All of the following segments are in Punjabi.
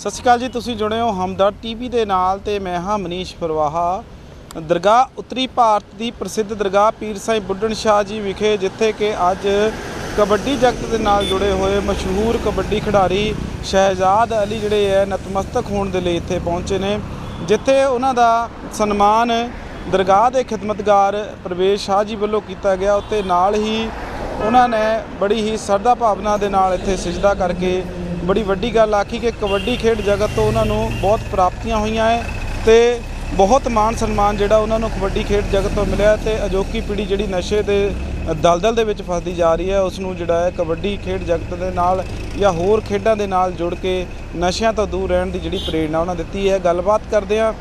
ਸਤਿ ਸ਼੍ਰੀ ਅਕਾਲ ਜੀ, ਤੁਸੀਂ ਜੁੜੇ ਹੋ ਹਮਦਰ ਟੀਵੀ ਦੇ ਨਾਲ ਤੇ ਮੈਂ ਹਾਂ ਮਨੀਸ਼ ਫਰਵਾਹਾ। ਦਰਗਾਹ ਉੱਤਰੀ ਭਾਰਤ ਦੀ ਪ੍ਰਸਿੱਧ ਦਰਗਾਹ ਪੀਰ ਸਾਈਂ ਬੁੱਢਣ ਸ਼ਾਹ ਜੀ ਵਿਖੇ, ਜਿੱਥੇ ਕਿ ਅੱਜ ਕਬੱਡੀ ਜਗਤ ਦੇ ਨਾਲ ਜੁੜੇ ਹੋਏ ਮਸ਼ਹੂਰ ਕਬੱਡੀ ਖਿਡਾਰੀ ਸ਼ਹਿਜ਼ਾਦ ਅਲੀ ਜਿਹੜੇ ਹੈ, ਨਤਮਸਤਕ ਹੋਣ ਦੇ ਲਈ ਇੱਥੇ ਪਹੁੰਚੇ ਨੇ, ਜਿੱਥੇ ਉਹਨਾਂ ਦਾ ਸਨਮਾਨ ਦਰਗਾਹ ਦੇ ਖਿਦਮਤਗਾਰ ਪ੍ਰਵੇਸ਼ ਸ਼ਾਹ ਜੀ ਵੱਲੋਂ ਕੀਤਾ ਗਿਆ। ਉੱਤੇ ਨਾਲ ਹੀ ਉਹਨਾਂ ਨੇ ਬੜੀ ਹੀ ਸਰਦਾ ਭਾਵਨਾ ਦੇ ਨਾਲ ਇੱਥੇ ਸਜਦਾ ਕਰਕੇ ਬੜੀ ਵੱਡੀ ਗੱਲ ਆਖੀ ਕਿ ਕਬੱਡੀ ਖੇਡ ਜਗਤ ਤੋਂ ਉਹਨਾਂ ਨੂੰ ਬਹੁਤ ਪ੍ਰਾਪਤੀਆਂ ਹੋਈਆਂ ਹੈ ਤੇ ਬਹੁਤ ਮਾਣ ਸਨਮਾਨ ਜਿਹੜਾ ਉਹਨਾਂ ਨੂੰ ਕਬੱਡੀ ਖੇਡ ਜਗਤ ਤੋਂ ਮਿਲਿਆ ਤੇ ਅਜੋਕੀ ਪੀੜ੍ਹੀ ਜਿਹੜੀ ਨਸ਼ੇ ਦੇ ਦਲਦਲ ਦੇ ਵਿੱਚ ਫਸਦੀ ਜਾ ਰਹੀ ਹੈ ਉਸ ਨੂੰ ਜਿਹੜਾ ਹੈ ਕਬੱਡੀ ਖੇਡ ਜਗਤ ਦੇ ਨਾਲ ਜਾਂ ਹੋਰ ਖੇਡਾਂ ਦੇ ਨਾਲ ਜੁੜ ਕੇ ਨਸ਼ਿਆਂ ਤੋਂ ਦੂਰ ਰਹਿਣ ਦੀ ਜਿਹੜੀ ਪ੍ਰੇਰਣਾ ਉਹਨਾਂ ਦਿੱਤੀ ਹੈ ਗੱਲਬਾਤ ਕਰਦੇ ਹਾਂ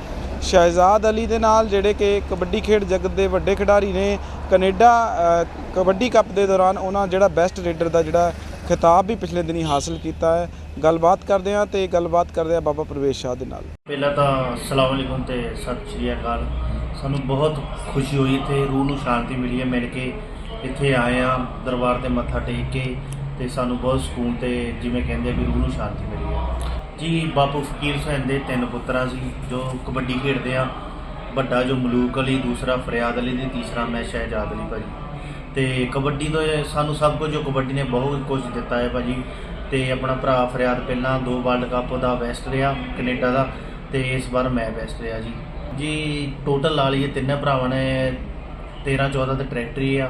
ਸ਼ਹਿਜ਼ਾਦ ਅਲੀ ਦੇ ਨਾਲ, ਜਿਹੜੇ ਕਿ ਕਬੱਡੀ ਖੇਡ ਜਗਤ ਦੇ ਵੱਡੇ ਖਿਡਾਰੀ ਨੇ। ਕੈਨੇਡਾ ਕਬੱਡੀ ਕੱਪ ਦੇ ਦੌਰਾਨ ਉਹਨਾਂ ਜਿਹੜਾ ਬੈਸਟ ਰੇਡਰ ਦਾ ਜਿਹੜਾ ਖਿਤਾਬ ਵੀ ਪਿਛਲੇ ਦਿਨੀ ਹਾਸਲ ਕੀਤਾ ਹੈ। ਗੱਲਬਾਤ ਕਰਦੇ ਹਾਂ ਤੇ ਗੱਲਬਾਤ ਕਰਦੇ ਹਾਂ ਬਾਬਾ ਪ੍ਰਵੇਸ਼ ਸ਼ਾਹ ਦੇ ਨਾਲ। ਪਹਿਲਾਂ ਤਾਂ ਸਲਾਮ ਅਲੈਕੁਮ ਤੇ ਸਤਿ ਸ਼੍ਰੀ ਅਕਾਲ। ਸਾਨੂੰ ਬਹੁਤ ਖੁਸ਼ੀ ਹੋਈ ਇੱਥੇ, ਰੂਹ ਨੂੰ ਸ਼ਾਂਤੀ ਮਿਲੀ ਹੈ, ਮਿਲ ਕੇ ਇੱਥੇ ਆਏ ਆ ਦਰਬਾਰ ਤੇ ਮੱਥਾ ਟੇਕ ਕੇ ਤੇ ਸਾਨੂੰ ਬਹੁਤ ਸਕੂਨ ਤੇ ਜਿਵੇਂ ਕਹਿੰਦੇ ਆ ਵੀ ਰੂਹ ਨੂੰ ਸ਼ਾਂਤੀ ਮਿਲੀ ਹੈ। ਜੀ, ਬਾਪੂ ਫਕੀਰ ਹੁਸੈਨ ਦੇ ਤਿੰਨ ਪੁੱਤਰਾਂ ਸੀ, ਜੋ ਕਬੱਡੀ ਖੇਡਦੇ ਆ। ਵੱਡਾ ਜੋ ਮਲੂਕ ਅਲੀ, ਦੂਸਰਾ ਫਰਿਆਦ ਅਲੀ ਤੇ ਤੀਸਰਾ ਮੈਂ ਸ਼ਹਿਜਾਦ ਅਲੀ ਭਾਜੀ। ਤੇ ਕਬੱਡੀ ਤੋਂ ਇਹ ਸਾਨੂੰ ਸਭ ਕੁਝ ਜੋ ਕਬੱਡੀ ਨੇ ਬਹੁਤ ਕੁਝ ਦਿੱਤਾ ਹੈ ਭਾਜੀ। ਤੇ ਆਪਣਾ ਭਰਾ ਫਰਿਆਦ ਪਹਿਲਾਂ ਦੋ ਵਰਲਡ ਕੱਪ ਦਾ ਬੈਸਟ ਰਿਹਾ, ਕੈਨੇਡਾ ਦਾ, ਤੇ ਇਸ ਵਾਰ ਮੈਂ ਬੈਸਟ ਰਿਹਾ ਜੀ। ਜੀ ਟੋਟਲ ਲਾ ਲਈਏ ਤਿੰਨੇ ਭਰਾਵਾਂ ਨੇ 13 14 ਤੇ ਟਰੈਕਟਰ ਹੀ ਆ।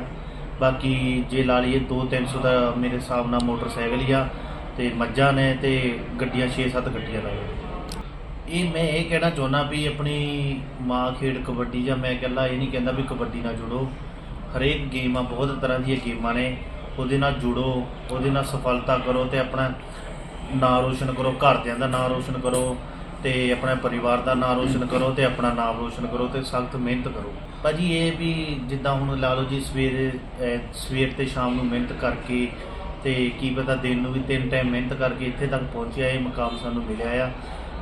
ਬਾਕੀ ਜੇ ਲਾ ਲਈਏ 2 300 ਦਾ ਮੇਰੇ ਹਿਸਾਬ ਨਾਲ ਮੋਟਰਸਾਈਕਲ ਹੀ ਆ, ਤੇ ਮੱਝਾਂ ਨੇ ਤੇ ਗੱਡੀਆਂ 6-7 ਗੱਡੀਆਂ ਲਾ ਲਓ ਇਹ ਮੈਂ ਇਹ ਕਹਿਣਾ ਚਾਹੁੰਦਾ ਵੀ ਆਪਣੀ ਮਾਂ ਖੇਡ ਕਬੱਡੀ ਜਾਂ ਮੈਂ ਇਕੱਲਾ ਇਹ ਨਹੀਂ ਕਹਿੰਦਾ ਵੀ ਕਬੱਡੀ ਨਾਲ ਜੁੜੋ। ਹਰੇਕ ਗੇਮ ਆ, ਬਹੁਤ ਤਰ੍ਹਾਂ ਦੀਆਂ ਗੇਮਾਂ ਨੇ। ਉਹਦੇ ਨਾਲ ਜੁੜੋ, ਉਹਦੇ ਨਾਲ ਸਫਲਤਾ ਕਰੋ ਤੇ ਆਪਣਾ ਨਾਂ ਰੋਸ਼ਨ ਕਰੋ, ਘਰਦਿਆਂ ਦਾ ਨਾਂ ਰੋਸ਼ਨ ਕਰੋ ਤੇ ਆਪਣੇ ਪਰਿਵਾਰ ਦਾ ਨਾਂ ਰੋਸ਼ਨ ਕਰੋ ਤੇ ਆਪਣਾ ਨਾਮ ਰੋਸ਼ਨ ਕਰੋ ਤੇ ਸਖਤ ਮਿਹਨਤ ਕਰੋ। ਭਾਜੀ, ਇਹ ਵੀ ਜਿੱਦਾਂ ਹੁਣ ਲਾ ਲਓ ਜੀ, ਸਵੇਰੇ ਸਵੇਰ ਤੇ ਸ਼ਾਮ ਨੂੰ ਮਿਹਨਤ ਕਰਕੇ ਤੇ ਕੀ ਪਤਾ ਦਿਨ ਨੂੰ ਵੀ ਤਿੰਨ ਟਾਈਮ ਮਿਹਨਤ ਕਰਕੇ ਇੱਥੇ ਤੱਕ ਪਹੁੰਚਿਆ, ਇਹ ਮੁਕਾਮ ਸਾਨੂੰ ਮਿਲਿਆ ਆ।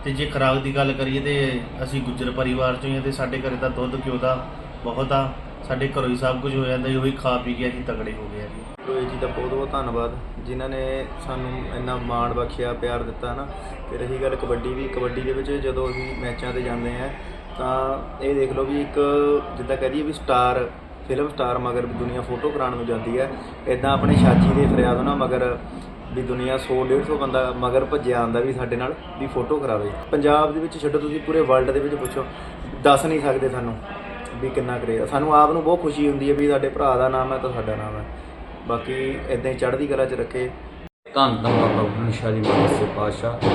ਤੇ ਜੇ ਖੁਰਾਕ ਦੀ ਗੱਲ ਕਰੀਏ ਤੇ ਅਸੀਂ ਗੁੱਜਰ ਪਰਿਵਾਰ ਚੋਂ ਹੀ ਹਾਂ ਤੇ ਸਾਡੇ ਘਰੇ ਤਾਂ ਦੁੱਧ, ਘਿਓ ਦਾ ਬਹੁਤ ਆ। ਸਾਡੇ ਘਰੋਂ ਹੀ ਸਭ ਕੁਝ ਹੋ ਜਾਂਦਾ ਜੀ, ਉਹੀ ਖਾ ਪੀ ਕੇ ਅਸੀਂ ਤਗੜੇ ਹੋ ਗਏ ਆ ਜੀ। ਰੋਏ ਜੀ ਦਾ ਬਹੁਤ ਬਹੁਤ ਧੰਨਵਾਦ। ਜਿਨ੍ਹਾਂ ਨੇ ਸਾਨੂੰ ਇੰਨਾ ਮਾਣ ਬਖਸ਼ਿਆ, ਪਿਆਰ ਦਿੱਤਾ ਨਾ। ਤੇ ਰਹੀ ਗੱਲ ਕਬੱਡੀ ਵੀ, ਕਬੱਡੀ ਦੇ ਵਿੱਚ ਜਦੋਂ ਅਸੀਂ ਮੈਚਾਂ ਤੇ ਜਾਂਦੇ ਆ, ਤਾਂ ਇਹ ਦੇਖ ਲਓ ਵੀ ਇੱਕ ਜਿੱਦਾਂ ਕਹ ਦਈਏ ਵੀ ਸਟਾਰ, ਫਿਲਮ ਸਟਾਰ ਮਗਰ ਦੁਨੀਆ ਫੋਟੋ ਕਰਾਉਣ ਨੂੰ ਜਾਂਦੀ ਹੈ। ਇਦਾਂ ਆਪਣੇ ਸ਼ਾਜੀ ਦੇ ਫਰਿਆਦ ਉਹਨਾਂ ਮਗਰ ਵੀ ਦੁਨੀਆ 100 150 ਬੰਦਾ ਮਗਰ ਭੱਜਿਆ ਆਂਦਾ ਵੀ ਸਾਡੇ ਨਾਲ ਵੀ ਫੋਟੋ ਕਰਾਵੇ। ਪੰਜਾਬ ਦੇ ਵਿੱਚ ਛੱਡੋ, ਤੁਸੀਂ ਪੂਰੇ ਵਰਲਡ ਦੇ ਵਿੱਚ ਪੁੱਛੋ। ਦੱਸ ਨਹੀਂ ਸਕਦੇ ਸਾਨੂੰ। ਵੀ ਕਿੰਨਾ ਕਰੇਗਾ ਸਾਨੂੰ ਆਪ ਨੂੰ ਬਹੁਤ ਖੁਸ਼ੀ ਹੁੰਦੀ ਹੈ ਵੀ ਸਾਡੇ ਭਰਾ ਦਾ ਨਾਮ ਹੈ ਤਾਂ ਸਾਡਾ ਨਾਮ ਹੈ। ਬਾਕੀ ਇਦਾਂ ਹੀ ਚੜ੍ਹਦੀ ਕਲਾ 'ਚ ਰੱਖੇ। ਧੰਨ ਧੰਨ ਬਾਬਾ ਬੁੱਢਣ ਸ਼ਾਹ ਜੀ ਮਹਾਰਾਜ ਪਾਤਸ਼ਾਹ।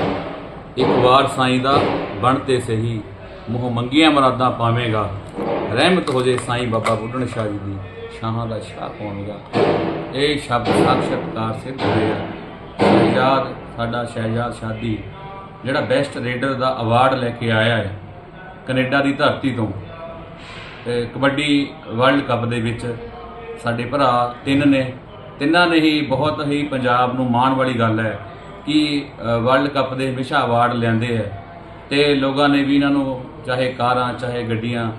ਇੱਕ ਵਾਰ ਸਾਈਂ ਦਾ ਬਣ ਤੇ ਸਹੀ, ਮੋਹ ਮੰਗੀਆਂ ਮਰਾਦਾਂ ਪਾਵੇਂਗਾ। ਰਹਿਮਤ ਹੋ ਜੇ ਸਾਈਂ ਬਾਬਾ ਬੁੱਢਣ ਸ਼ਾਹ ਜੀ ਦੀ, ਸ਼ਾਹਾਂ ਦਾ ਸ਼ਾਹ ਪਾਵੇਂਗਾ ਇਹ ਸ਼ਬਦ ਸਾਖਸ਼ਾਤਕਾਰ ਸਿੱਧ ਹੋਏ ਆ। ਸ਼ਹਿਜਾਦ, ਸਾਡਾ ਸ਼ਹਿਜਾਦ ਸ਼ਾਦੀ, ਜਿਹੜਾ ਬੈਸਟ ਰੇਡਰ ਦਾ ਅਵਾਰਡ ਲੈ ਕੇ ਆਇਆ ਹੈ, ਕੈਨੇਡਾ ਦੀ ਧਰਤੀ ਤੋਂ। ਕਬੱਡੀ ਵਰਲਡ ਕੱਪ ਦੇ ਵਿੱਚ ਸਾਡੇ ਭਰਾ ਤਿੰਨ ਨੇ। ਤਿੰਨਾਂ ਨੇ ਹੀ ਬਹੁਤ ਹੀ ਪੰਜਾਬ ਨੂੰ ਮਾਣ ਵਾਲੀ ਗੱਲ ਹੈ ਕਿ ਵਰਲਡ ਕੱਪ ਦੇ ਹਮੇਸ਼ਾ ਅਵਾਰਡ ਲੈਂਦੇ ਹੈ। ਤੇ ਲੋਕਾਂ ਨੇ ਵੀ ਇਹਨਾਂ ਨੂੰ ਚਾਹੇ ਕਾਰਾਂ, ਚਾਹੇ ਗੱਡੀਆਂ,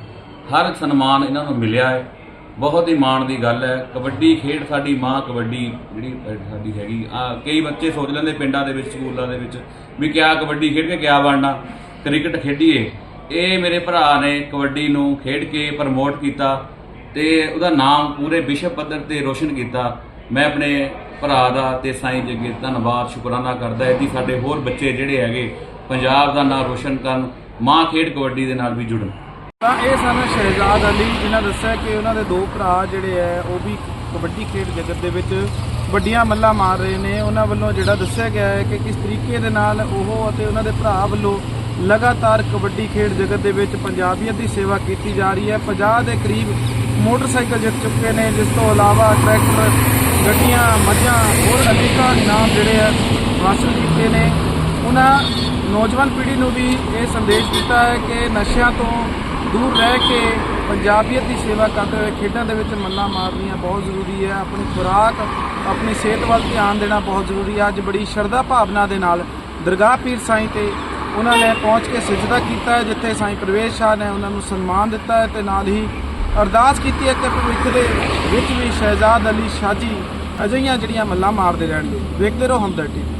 ਹਰ ਸਨਮਾਨ ਇਹਨਾਂ ਨੂੰ ਮਿਲਿਆ ਹੈ। ਬਹੁਤ ਹੀ ਮਾਣ ਦੀ ਗੱਲ ਹੈ। ਕਬੱਡੀ ਖੇਡ ਸਾਡੀ ਮਾਂ ਕਬੱਡੀ ਜਿਹੜੀ ਸਾਡੀ ਹੈਗੀ। ਆ ਕਈ ਬੱਚੇ ਸੋਚ ਲੈਂਦੇ ਪਿੰਡਾਂ ਦੇ ਵਿੱਚ, ਸਕੂਲਾਂ ਦੇ ਵਿੱਚ ਵੀ ਕਿਆ ਕਬੱਡੀ ਖੇਡ ਕੇ ਕਿਆ ਬਣਨਾ। ਕ੍ਰਿਕਟ ਖੇਡੀਏ। ਇਹ ਮੇਰੇ ਭਰਾ ਨੇ ਕਬੱਡੀ ਨੂੰ ਖੇਡ ਕੇ ਪ੍ਰਮੋਟ ਕੀਤਾ ਤੇ ਉਹਦਾ ਨਾਮ ਪੂਰੇ ਵਿਸ਼ਵ ਪੱਧਰ ਤੇ ਰੋਸ਼ਨ ਕੀਤਾ। ਮੈਂ ਆਪਣੇ ਭਰਾ ਦਾ ਤੇ ਸਾਈਂ ਜੀ ਧੰਨਵਾਦ, ਸ਼ੁਕਰਾਨਾ ਕਰਦਾ ਹੈ ਕਿ ਸਾਡੇ ਹੋਰ ਬੱਚੇ ਜਿਹੜੇ ਹੈਗੇ, ਪੰਜਾਬ ਦਾ ਨਾਮ ਰੋਸ਼ਨ ਕਰਨ, ਮਾਂ ਖੇਡ ਕਬੱਡੀ ਦੇ ਨਾਲ ਵੀ ਜੁੜਨ। ਤਾਂ ਇਹ ਸਨ ਸ਼ਹਿਜ਼ਾਦ ਅਲੀ, ਜਿਨ੍ਹਾਂ ਦੱਸਿਆ ਕਿ ਉਹਨਾਂ ਦੇ ਦੋ ਭਰਾ ਜਿਹੜੇ ਹੈ, ਉਹ ਵੀ ਕਬੱਡੀ ਖੇਡ ਜਗਤ ਦੇ ਵਿੱਚ ਵੱਡੀਆਂ ਮੱਲਾਂ ਮਾਰ ਰਹੇ ਨੇ। ਉਹਨਾਂ ਵੱਲੋਂ ਜਿਹੜਾ ਦੱਸਿਆ ਗਿਆ ਹੈ ਕਿ ਕਿਸ ਤਰੀਕੇ ਦੇ ਨਾਲ ਉਹ ਅਤੇ ਉਹਨਾਂ ਦੇ ਭਰਾ ਵੱਲੋਂ ਲਗਾਤਾਰ ਕਬੱਡੀ ਖੇਡ ਜਗਤ ਦੇ ਵਿੱਚ ਪੰਜਾਬੀਅਤ ਦੀ ਸੇਵਾ ਕੀਤੀ ਜਾ ਰਹੀ ਹੈ। 50 ਦੇ ਕਰੀਬ ਮੋਟਰਸਾਈਕਲ ਜਿੱਤ ਚੁੱਕੇ ਨੇ, ਜਿਸ ਤੋਂ ਇਲਾਵਾ ਟਰੈਕਟਰ, ਗੱਡੀਆਂ, ਮੱਝਾਂ, ਹੋਰ ਅਨੇਕਾਂ ਇਨਾਮ ਜਿਹੜੇ ਆ ਹਾਸਲ ਕੀਤੇ ਨੇ। ਉਹਨਾਂ ਨੌਜਵਾਨ ਪੀੜ੍ਹੀ ਨੂੰ ਵੀ ਇਹ ਸੰਦੇਸ਼ ਦਿੱਤਾ ਹੈ ਕਿ ਨਸ਼ਿਆਂ ਤੋਂ ਦੂਰ ਰਹਿ ਕੇ ਪੰਜਾਬੀਅਤ ਦੀ ਸੇਵਾ ਕਰਦੇ ਹੋਏ ਖੇਡਾਂ ਦੇ ਵਿੱਚ ਮੱਲਾਂ ਮਾਰਨੀਆਂ ਬਹੁਤ ਜ਼ਰੂਰੀ ਹੈ। ਆਪਣੀ ਖੁਰਾਕ, ਆਪਣੀ ਸਿਹਤ ਵੱਲ ਧਿਆਨ ਦੇਣਾ ਬਹੁਤ ਜ਼ਰੂਰੀ ਹੈ। ਅੱਜ ਬੜੀ ਸ਼ਰਧਾ ਭਾਵਨਾ ਦੇ ਨਾਲ ਦਰਗਾਹ ਪੀਰ ਸਾਈਂ ਤੇ ਉਹਨਾਂ ਨੇ ਪਹੁੰਚ ਕੇ ਸਜਦਾ ਕੀਤਾ ਹੈ, ਜਿੱਥੇ ਸਾਈਂ ਪ੍ਰਵੇਸ਼ ਸ਼ਾਹ ਨੇ ਉਹਨਾਂ ਨੂੰ ਸਨਮਾਨ ਦਿੱਤਾ ਹੈ ਤੇ ਨਾਲ ਹੀ ਅਰਦਾਸ ਕੀਤੀ ਹੈ ਕਿ ਭਵਿੱਖ ਦੇ ਵਿੱਚ ਵੀ ਸ਼ਹਿਜ਼ਾਦ ਅਲੀ ਸ਼ਾਹ ਜੀ ਅਜਿਹੀਆਂ ਜਿਹੜੀਆਂ ਮੱਲਾਂ ਮਾਰਦੇ ਰਹਿਣਗੇ। ਵੇਖਦੇ ਰਹੋ ਹਮਦਰ ਟੀਵੀ।